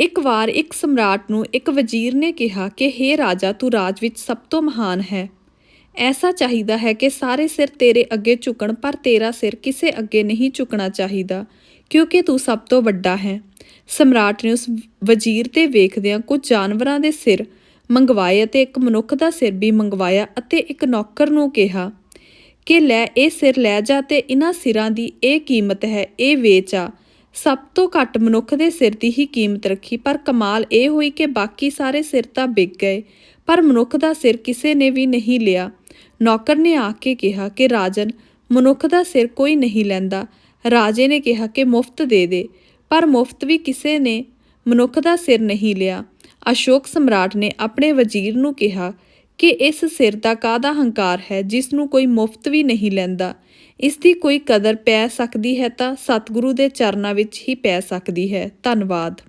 ਇੱਕ ਵਾਰ ਇੱਕ ਸਮਰਾਟ ਨੂੰ ਇੱਕ ਵਜ਼ੀਰ ਨੇ ਕਿਹਾ ਕਿ, ਹੇ ਰਾਜਾ, ਤੂੰ ਰਾਜ ਵਿੱਚ ਸਭ ਤੋਂ ਮਹਾਨ ਹੈ। ਐਸਾ ਚਾਹੀਦਾ ਹੈ ਕਿ ਸਾਰੇ ਸਿਰ ਤੇਰੇ ਅੱਗੇ ਝੁਕਣ, ਪਰ ਤੇਰਾ ਸਿਰ ਕਿਸੇ ਅੱਗੇ ਨਹੀਂ ਝੁਕਣਾ ਚਾਹੀਦਾ, ਕਿਉਂਕਿ ਤੂੰ ਸਭ ਤੋਂ ਵੱਡਾ ਹੈ। ਸਮਰਾਟ ਨੇ ਉਸ ਵਜ਼ੀਰ ਤੇ ਵੇਖਦਿਆਂ ਕੁਝ ਜਾਨਵਰਾਂ ਦੇ ਸਿਰ ਮੰਗਵਾਏ ਅਤੇ ਇੱਕ ਮਨੁੱਖ ਦਾ ਸਿਰ ਵੀ ਮੰਗਵਾਇਆ ਅਤੇ ਇੱਕ ਨੌਕਰ ਨੂੰ ਕਿਹਾ ਕਿ, ਲੈ, ਇਹ ਸਿਰ ਲੈ ਜਾ ਤੇ ਇਹਨਾਂ ਸਿਰਾਂ ਦੀ ਇਹ ਕੀਮਤ ਹੈ, ਇਹ ਵੇਚ ਆ। ਸਭ ਤੋਂ ਘੱਟ ਮਨੁੱਖ ਦੇ ਸਿਰ ਦੀ ਹੀ ਕੀਮਤ ਰੱਖੀ, ਪਰ ਕਮਾਲ ਇਹ ਹੋਈ ਕਿ ਬਾਕੀ ਸਾਰੇ ਸਿਰ ਤਾਂ ਵਿਕ ਗਏ, ਪਰ ਮਨੁੱਖ ਦਾ ਸਿਰ ਕਿਸੇ ਨੇ ਵੀ ਨਹੀਂ ਲਿਆ। ਨੌਕਰ ਨੇ ਆ ਕੇ ਕਿਹਾ ਕਿ, ਰਾਜਨ, ਮਨੁੱਖ ਦਾ ਸਿਰ ਕੋਈ ਨਹੀਂ ਲੈਂਦਾ ਰਾਜੇ ਨੇ ਕਿਹਾ ਕਿ, ਮੁਫਤ ਦੇ ਦੇ ਪਰ ਮੁਫਤ ਵੀ ਕਿਸੇ ਨੇ ਮਨੁੱਖ ਦਾ ਸਿਰ ਨਹੀਂ ਲਿਆ। ਅਸ਼ੋਕ ਸਮਰਾਟ ਨੇ ਆਪਣੇ ਵਜ਼ੀਰ ਨੂੰ ਕਿਹਾ ਕਿ ਇਸ ਸਿਰ ਦਾ ਕਾਹਦਾ ਹੰਕਾਰ ਹੈ ਜਿਸ ਨੂੰ ਕੋਈ ਮੁਫਤ ਵੀ ਨਹੀਂ ਲੈਂਦਾ? ਇਸ ਦੀ ਕੋਈ ਕਦਰ ਪੈ ਸਕਦੀ ਹੈ ਤਾਂ ਸਤਿਗੁਰੂ ਦੇ ਚਰਨਾਂ ਵਿੱਚ ਹੀ ਪੈ ਸਕਦੀ ਹੈ। ਧੰਨਵਾਦ।